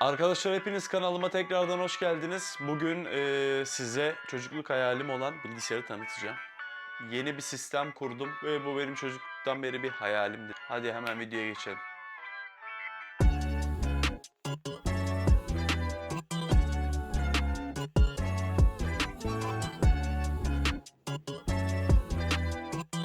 Arkadaşlar hepiniz kanalıma tekrardan hoş geldiniz. Bugün eee, size çocukluk hayalim olan bilgisayarı tanıtacağım. Yeni bir sistem kurdum ve bu benim çocukluktan beri bir hayalimdi. Hadi hemen videoya geçelim.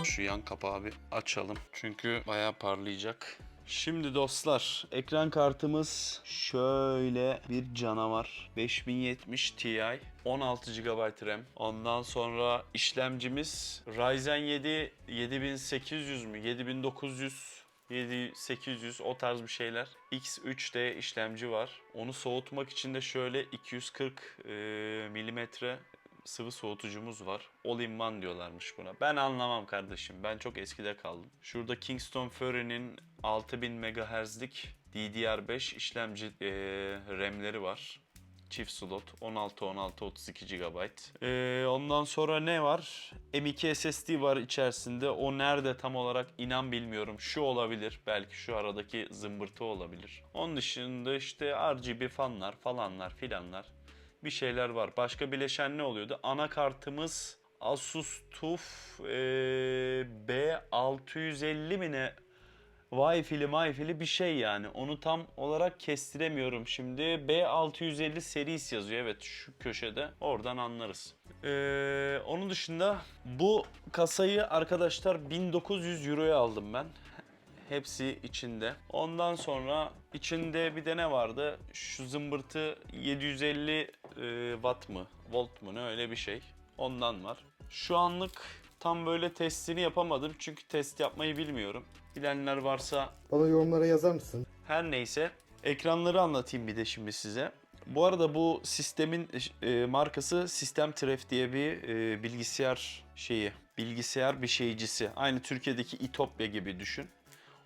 Şu yan kapağı bir açalım. Çünkü bayağı parlayacak. Şimdi dostlar ekran kartımız şöyle bir canavar. 5070 Ti 16 GB RAM. Ondan sonra işlemcimiz Ryzen 7 7800 mü 7900 7800 o tarz bir şeyler. X3D işlemci var. Onu soğutmak için de şöyle 240 e, milimetre sıvı soğutucumuz var. All in one diyorlarmış buna. Ben anlamam kardeşim. Ben çok eskide kaldım. Şurada Kingston Fury'nin 6000 MHz'lik DDR5 işlemci e, RAM'leri var. Çift slot 16 16 32 GB. Ee, ondan sonra ne var? M2 SSD var içerisinde. O nerede tam olarak inan bilmiyorum. Şu olabilir. Belki şu aradaki zımbırtı olabilir. Onun dışında işte RGB fanlar falanlar filanlar bir şeyler var. Başka bileşen ne oluyordu? Anakartımız Asus TUF e, B650 mi ne? Wi-Fi'li Wi-Fi'li bir şey yani. Onu tam olarak kestiremiyorum şimdi. B650 serisi yazıyor evet şu köşede. Oradan anlarız. Ee, onun dışında bu kasayı arkadaşlar 1900 Euro'ya aldım ben. Hepsi içinde. Ondan sonra içinde bir de ne vardı? Şu zımbırtı 750 e, watt mı? Volt mu ne öyle bir şey. Ondan var. Şu anlık tam böyle testini yapamadım çünkü test yapmayı bilmiyorum. Bilenler varsa Bana yorumlara yazar mısın? her neyse ekranları anlatayım bir de şimdi size. Bu arada bu sistemin e, markası Sistem Tref diye bir e, bilgisayar şeyi. Bilgisayar bir şeycisi. Aynı Türkiye'deki İtopya gibi düşün.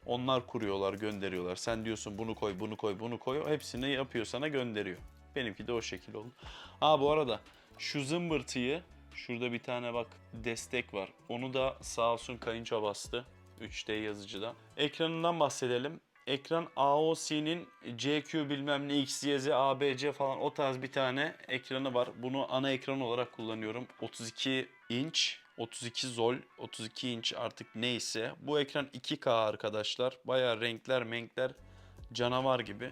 Onlar kuruyorlar, gönderiyorlar. Sen diyorsun bunu koy, bunu koy, bunu koy. O Hepsini yapıyor sana gönderiyor. Benimki de o şekil oldu. Ha bu arada şu zımbırtıyı şurada bir tane bak destek var. Onu da sağ olsun kayınço bastı. 3D yazıcıda. Ekranından bahsedelim. Ekran AOC'nin CQ bilmem ne XYZ ABC falan o tarz bir tane ekranı var. Bunu ana ekran olarak kullanıyorum. 32 inç 32 zol, 32 inç artık neyse. Bu ekran 2K arkadaşlar. Bayağı renkler, menkler canavar gibi.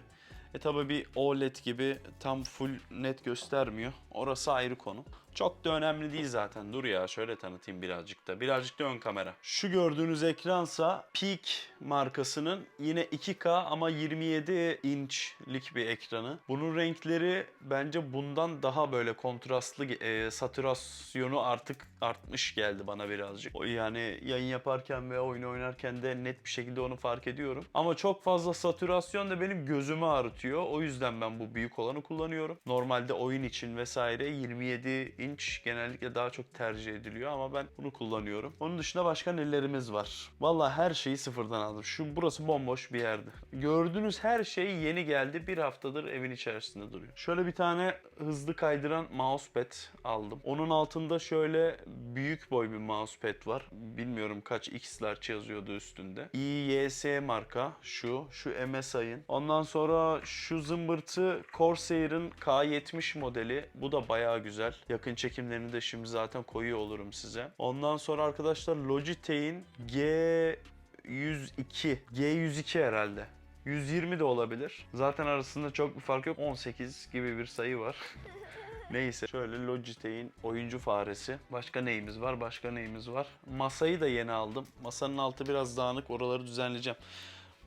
E tabi bir OLED gibi tam full net göstermiyor. Orası ayrı konu. Çok da önemli değil zaten. Dur ya şöyle tanıtayım birazcık da. Birazcık da ön kamera. Şu gördüğünüz ekransa Peak markasının yine 2K ama 27 inçlik bir ekranı. Bunun renkleri bence bundan daha böyle kontrastlı, e, satürasyonu artık artmış geldi bana birazcık. Yani yayın yaparken veya oyun oynarken de net bir şekilde onu fark ediyorum. Ama çok fazla satürasyon da benim gözümü ağrıtıyor. O yüzden ben bu büyük olanı kullanıyorum. Normalde oyun için vesaire 27 inç genellikle daha çok tercih ediliyor ama ben bunu kullanıyorum. Onun dışında başka nelerimiz var? Vallahi her şeyi sıfırdan aldım. Şu burası bomboş bir yerdi. Gördüğünüz her şey yeni geldi. Bir haftadır evin içerisinde duruyor. Şöyle bir tane hızlı kaydıran mousepad aldım. Onun altında şöyle büyük boy bir mousepad var. Bilmiyorum kaç X yazıyordu üstünde. IYS marka şu. Şu MSI'ın. Ondan sonra şu zımbırtı Corsair'ın K70 modeli. Bu da bayağı güzel. Yakın çekimlerini de şimdi zaten koyuyor olurum size. Ondan sonra arkadaşlar Logitech'in G 102. G102 herhalde. 120 de olabilir. Zaten arasında çok bir fark yok. 18 gibi bir sayı var. Neyse. Şöyle Logitech'in oyuncu faresi. Başka neyimiz var? Başka neyimiz var? Masayı da yeni aldım. Masanın altı biraz dağınık. Oraları düzenleyeceğim.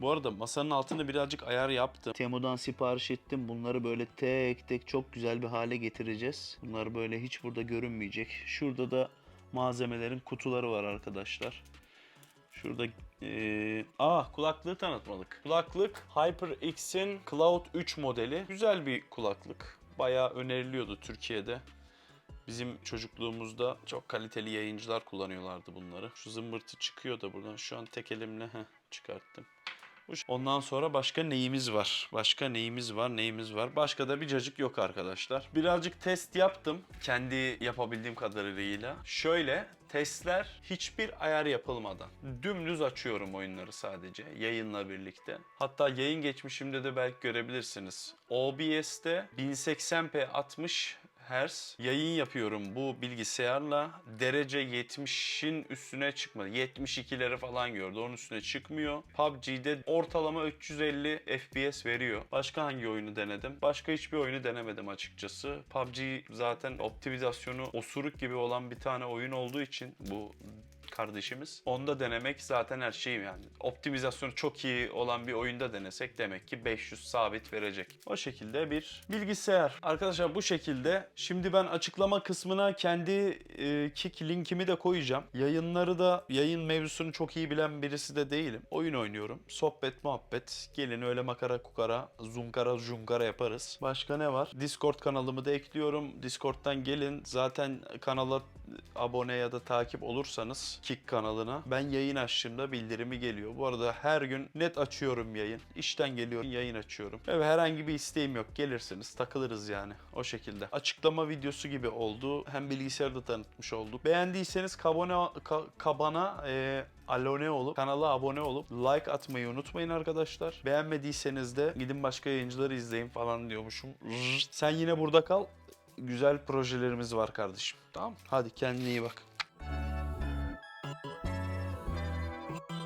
Bu arada masanın altını birazcık ayar yaptım. Temu'dan sipariş ettim. Bunları böyle tek tek çok güzel bir hale getireceğiz. Bunlar böyle hiç burada görünmeyecek. Şurada da malzemelerin kutuları var arkadaşlar. Şurada eee ah kulaklığı tanıtmadık. Kulaklık HyperX'in Cloud 3 modeli. Güzel bir kulaklık. Bayağı öneriliyordu Türkiye'de. Bizim çocukluğumuzda çok kaliteli yayıncılar kullanıyorlardı bunları. Şu zımbırtı çıkıyor da buradan. Şu an tek elimle heh, çıkarttım. Bu ş- Ondan sonra başka neyimiz var? Başka neyimiz var? Neyimiz var? Başka da bir cacık yok arkadaşlar. Birazcık test yaptım. Kendi yapabildiğim kadarıyla. Şöyle testler hiçbir ayar yapılmadan. Dümdüz açıyorum oyunları sadece yayınla birlikte. Hatta yayın geçmişimde de belki görebilirsiniz. OBS'te 1080p 60 Hz yayın yapıyorum bu bilgisayarla. Derece 70'in üstüne çıkmadı. 72'leri falan gördü. Onun üstüne çıkmıyor. PUBG'de ortalama 350 FPS veriyor. Başka hangi oyunu denedim? Başka hiçbir oyunu denemedim açıkçası. PUBG zaten optimizasyonu osuruk gibi olan bir tane oyun olduğu için bu kardeşimiz. Onda denemek zaten her şeyim yani. Optimizasyonu çok iyi olan bir oyunda denesek demek ki 500 sabit verecek. O şekilde bir bilgisayar. Arkadaşlar bu şekilde. Şimdi ben açıklama kısmına kendi e, kick linkimi de koyacağım. Yayınları da yayın mevzusunu çok iyi bilen birisi de değilim. Oyun oynuyorum. Sohbet muhabbet. Gelin öyle makara kukara, zunkara junkara yaparız. Başka ne var? Discord kanalımı da ekliyorum. Discord'dan gelin. Zaten kanala abone ya da takip olursanız Kick kanalına ben yayın açtığımda bildirimi geliyor. Bu arada her gün net açıyorum yayın. İşten geliyorum yayın açıyorum. Evet herhangi bir isteğim yok. Gelirsiniz takılırız yani o şekilde. Açıklama videosu gibi oldu. Hem bilgisayarda tanıtmış olduk. Beğendiyseniz kabone, ka- kabana e, abone olup kanala abone olup like atmayı unutmayın arkadaşlar. Beğenmediyseniz de gidin başka yayıncıları izleyin falan diyormuşum. Sen yine burada kal güzel projelerimiz var kardeşim. Tamam Hadi kendine iyi bak.